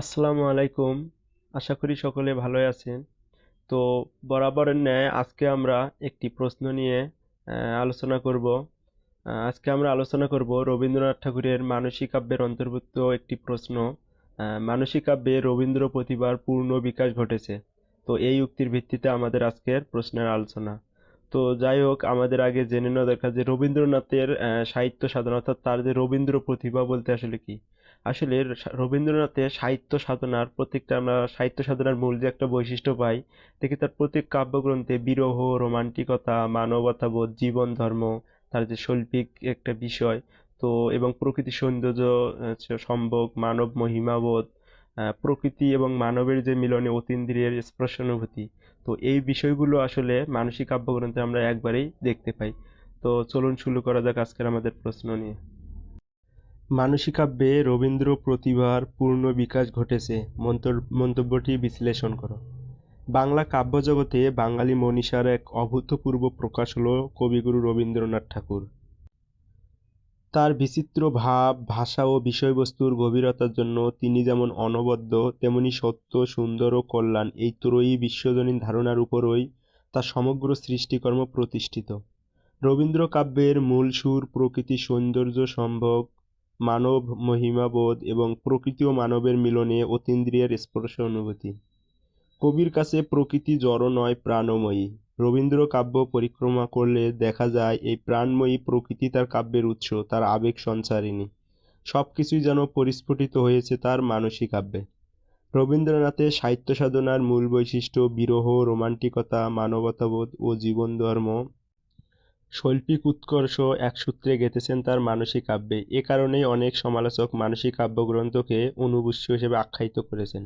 আসসালামু আলাইকুম। আশা করি সকলে ভালোই আছেন। তো বরাবরের ন্যায় আজকে আমরা একটি প্রশ্ন নিয়ে আলোচনা করব। আজকে আমরা আলোচনা করব রবীন্দ্রনাথ ঠাকুরের মানসী কাব্যের অন্তর্ভুক্ত একটি প্রশ্ন। আহ, মানসী কাব্যে রবীন্দ্র প্রতিভার পূর্ণ বিকাশ ঘটেছে। তো এই উক্তির ভিত্তিতে আমাদের আজকের প্রশ্নের আলোচনা। তো যাই হোক আমাদের আগে জেনে নেওয়া দরকার যে রবীন্দ্রনাথের সাহিত্য সাধনা অর্থাৎ তার যে রবীন্দ্র প্রতিভা বলতে আসলে কি? আসলে রবীন্দ্রনাথের সাহিত্য সাধনার প্রত্যেকটা আমরা, সাহিত্য সাধনার মূল যে একটা বৈশিষ্ট্য পাই, দেখি তার প্রত্যেক কাব্যগ্রন্থে বিরহ, রোমান্টিকতা, মানবতাবোধ, জীবন ধর্ম, তার যে শৈল্পিক একটা বিষয়, তো, এবং প্রকৃতি সৌন্দর্য সম্ভব মানব মহিমাবোধ প্রকৃতি এবং মানবের যে মিলনে অতীন্দ্রিয়ের স্পর্শানুভূতি, তো এই বিষয়গুলো আসলে মানসিক কাব্যগ্রন্থে আমরা একবারেই দেখতে পাই। তো চলুন শুরু করা যাক আজকের আমাদের প্রশ্ন নিয়ে। মানসী কাব্যে রবীন্দ্র প্রতিভার পূর্ণ বিকাশ ঘটেছে। মন্তব্যটি বিশ্লেষণ করো। বাংলা কাব্যজগতে বাঙালি মনীষার এক অভূতপূর্ব প্রকাশ হলো কবিগুরু রবীন্দ্রনাথ ঠাকুর। তার বিচিত্র ভাব, ভাষা ও বিষয়বস্তুর গভীরতার জন্য তিনি যেমন অনবদ্য, তেমনি সত্য, সুন্দর ও কল্যাণ এই ত্রয়ী বিশ্বজনীন ধারণার উপরই তার সমগ্র সৃষ্টিকর্ম প্রতিষ্ঠিত। রবীন্দ্র কাব্যের মূল সুর প্রকৃতি সৌন্দর্য সম্ভোগ মানব মহিমাবোধ এবং প্রকৃতি ও মানবের মিলনে অতীন্দ্রিয়ের স্পর্শ অনুভূতি। কবির কাছে প্রকৃতি জড় নয়, প্রাণময়ী। রবীন্দ্র কাব্য পরিক্রমা করলে দেখা যায়, এই প্রাণময়ী প্রকৃতি তার কাব্যের উৎস, তার আবেগ সঞ্চারিণী। সবকিছুই যেন পরিস্ফুটিত হয়েছে তার মানসিক কাব্যে। রবীন্দ্রনাথের সাহিত্য সাধনার মূল বৈশিষ্ট্য বিরহ, রোমান্টিকতা, মানবতাবোধ ও জীবন ধর্ম শৈল্পিক উৎকর্ষ এক সূত্রে গেঁথেছেন তার মানসিক কাব্যে। এ কারণেই অনেক সমালোচক মানসিক কাব্যগ্রন্থকে অনুবুষ্য হিসেবে আখ্যায়িত করেছেন।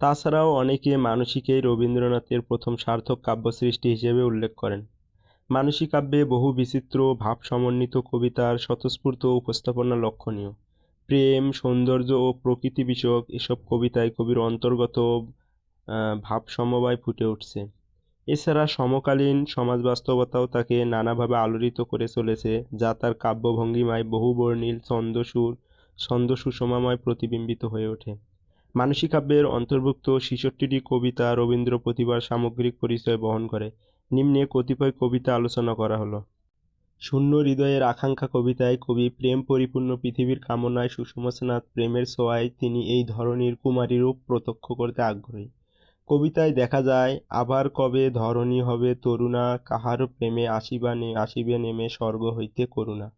তাছাড়াও অনেকে মানসিকেই রবীন্দ্রনাথের প্রথম সার্থক কাব্য সৃষ্টি হিসেবে উল্লেখ করেন। মানসিক কাব্যে বহু বিচিত্র ভাব সমন্বিত কবিতার স্বতঃস্ফূর্ত উপস্থাপনা লক্ষণীয়। প্রেম, সৌন্দর্য ও প্রকৃতি বিষয়ক এসব কবিতায় কবির অন্তর্গত ভাব সমবায় ফুটে উঠছে। এছাড়া সমকালীন সমাজ বাস্তবতাও তাকে নানাভাবে আলোড়িত করে চলেছে, যা তার কাব্য কাব্যভঙ্গিমায় বহুবর্ণিল ছন্দসুর ছন্দ সুষমাময় প্রতিবিম্বিত হয়ে ওঠে। মানসিক কাব্যের অন্তর্ভুক্ত ছেষট্টিটি কবিতা রবীন্দ্র প্রতিভার সামগ্রিক পরিচয় বহন করে। নিম্নে কতিপয় কবিতা আলোচনা করা হলো। শূন্য হৃদয়ের আকাঙ্ক্ষা কবিতায় কবি প্রেম পরিপূর্ণ পৃথিবীর কামনায় সুষম স্নাত প্রেমের ছোঁয়ায় তিনি এই ধরনীর কুমারী রূপ প্রত্যক্ষ করতে আগ্রহী। কবিতায় দেখা যায়, আবার কবে ধরণী হবে তরুণা, কাহার প্রেমে আসিবা নে, আসিবে নেমে স্বর্গ হইতে করুণা।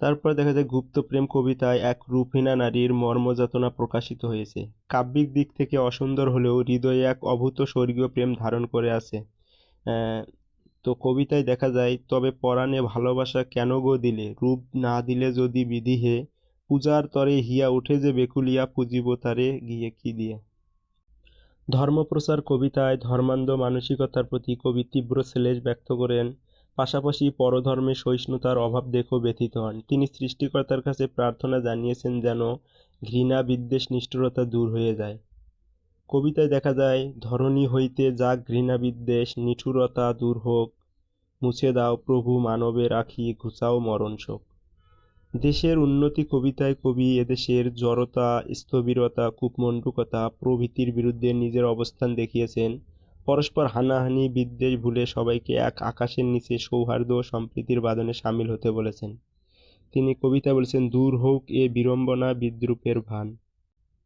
তারপর দেখা যায় গুপ্ত প্রেম কবিতায় এক রূপহীনা নারীর মর্মযাতনা প্রকাশিত হয়েছে। কাব্যিক দিক থেকে অসুন্দর হলেও হৃদয়ে এক অভূত স্বর্গীয় প্রেম ধারণ করে আছে। তো কবিতায় দেখা যায়, তবে পরাণে ভালোবাসা কেন গো দিলে? রূপ না দিলে যদি বিধি হে? পূজার তরে হিয়া উঠে যে বেকুলিয়া, পুজিব তারে গিয়ে কি দিয়ে? ধর্মপ্রচার কবিতায় ধর্মান্ধ মানসিকতার প্রতি কবি তীব্র শ্লেষ ব্যক্ত করেন। পাশাপাশি পরধর্মে সহিষ্ণুতার অভাব দেখেও ব্যথিত হন। তিনি সৃষ্টিকর্তার কাছে প্রার্থনা জানিয়েছেন যেন ঘৃণা, বিদ্বেষ, নিষ্ঠুরতা দূর হয়ে যায়। কবিতায় দেখা যায়, ধরণী হইতে যাক ঘৃণা, বিদ্বেষ, নিঠুরতা দূর হোক। মুছে দাও প্রভু মানবের আখি, ঘুচাও মরণ শোক দেশের উন্নতি কবিতায় কবি, এদেশের জড়তা, স্থবিরতা, কূপমণ্ডূকতা প্রভৃতির বিরুদ্ধে নিজের অবস্থান দেখিয়েছেন। পরস্পর হানাহানি, বিদ্বেষ ভুলে সবাইকে এক আকাশের নিচে সৌহার্দ্য ও সম্প্রীতির বাঁধনে সামিল হতে বলেছেন। তিনি কবিতা বলেছেন, দূর হোক এ বিড়ম্বনা বিদ্রুপের ভান।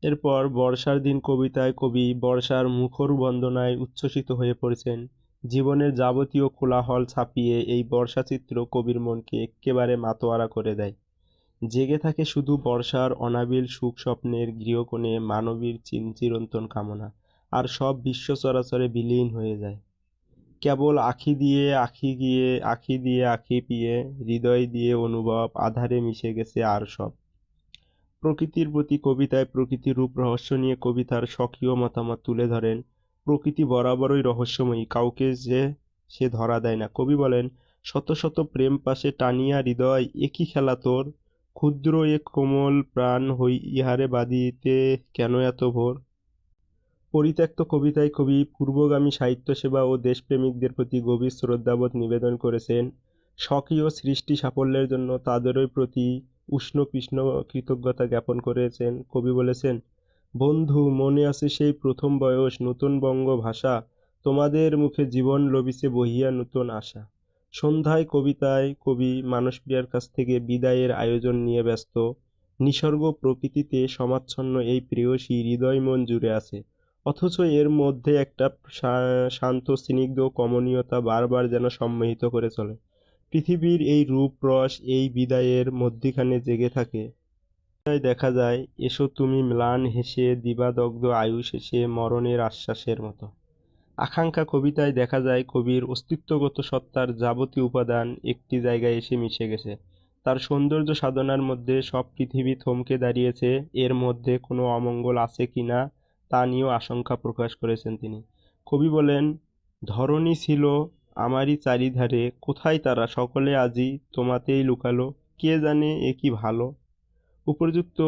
এরপর বর্ষার দিন কবিতায় কবি বর্ষার মুখর বন্দনায় উচ্ছ্বসিত হয়ে পড়েছেন। জীবনের যাবতীয় কোলাহল ছাপিয়ে এই বর্ষাচিত্র কবির মনকে একেবারে মাতোয়ারা করে দেয়। জেগে থাকে শুধু বর্ষার অনাবিল সুখ স্বপ্নের গৃহকোণে মানবীর চিরন্তন কামনা, আর সব বিশ্ব চরাচরে বিলীন হয়ে যায়। কেবল আখি দিয়ে আখি গিয়ে, আখি দিয়ে আখি পিয়ে, হৃদয় দিয়ে অনুভব, আধারে মিশে গেছে আর সব। প্রকৃতির প্রতি কবিতায় প্রকৃতির রূপ রহস্য নিয়ে কবিতার স্বকীয় মতামত তুলে ধরেন, প্রকৃতি বরাবরই রহস্যময়ী, কাউকে যে সে ধরা দেয় না। কবি বলেন, শত শত প্রেম পাশে টানিয়া হৃদয়, একই খেলা তোর ক্ষুদ্র এ কোমল প্রাণ হই ইহারে বাঁধিতে কেন এত ভোর? পরিত্যক্ত কবিতায় কবি, পূর্বগামী সাহিত্য সেবা ও দেশপ্রেমিকদের প্রতি গভীর শ্রদ্ধাবোধ নিবেদন করেছেন। স্বকীয় সৃষ্টি সাফল্যের জন্য তাদেরই প্রতি উষ্ণ কৃষ্ণ কৃতজ্ঞতা জ্ঞাপন করেছেন। কবি বলেছেন, বন্ধু, মনে আছে সেই প্রথম বয়স, নতুন বঙ্গ ভাষা তোমাদের মুখে জীবন লভিছে বহিয়া নূতন আশা। সন্ধ্যায় কবিতায় কবি মানসপ্রিয়ার কাছ থেকে বিদায়ের আয়োজন নিয়ে ব্যস্ত। নিসর্গ প্রকৃতিতে সমাচ্ছন্ন এই প্রেয়সী হৃদয় মন জুড়ে আছে। অথচ এর মধ্যে একটা শান্ত, স্নিগ্ধ, কমনীয়তা বারবার যেন সম্মোহিত করে চলে। পৃথিবীর এই রূপ রস এই বিদায়ের মধ্যিখানে জেগে থাকে। দেখা যায়, এসো তুমি ম্লান হেসে দিবাদগ্ধ আয়ু শেষে মরণের আশ্বাসের মতো। আকাঙ্ক্ষা কবিতায় দেখা যায় কবির অস্তিত্বগত সত্তার যাবতীয় উপাদান একটি জায়গায় এসে মিশে গেছে। তার সৌন্দর্য সাধনার মধ্যে সব পৃথিবী থমকে দাঁড়িয়েছে, এর মধ্যে কোনো অমঙ্গল আছে কি না তা নিয়েও আশঙ্কা প্রকাশ করেছেন তিনি। কবি বলেন ধরণী ছিল আমারই চারিধারে, কোথায় তারা, সকলে আজি তোমাতেই লুকালো, কে জানে এ কি ভালো? উপর্যুক্ত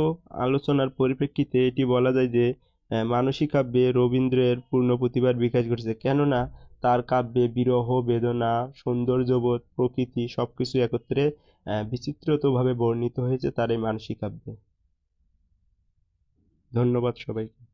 আলোচনার পরিপ্রেক্ষিতে এটি বলা যায় যে মানসী কাব্যে রবীন্দ্রের পূর্ণ প্রতিভার বিকাশ ঘটেছে। কেননা তার কাব্যে বিরহ বেদনা সৌন্দর্যবোধ প্রকৃতি সবকিছু একত্রে আহ, বিচিত্রতভাবে বর্ণিত হয়েছে তার এই মানসী কাব্যে। ধন্যবাদ সবাইকে।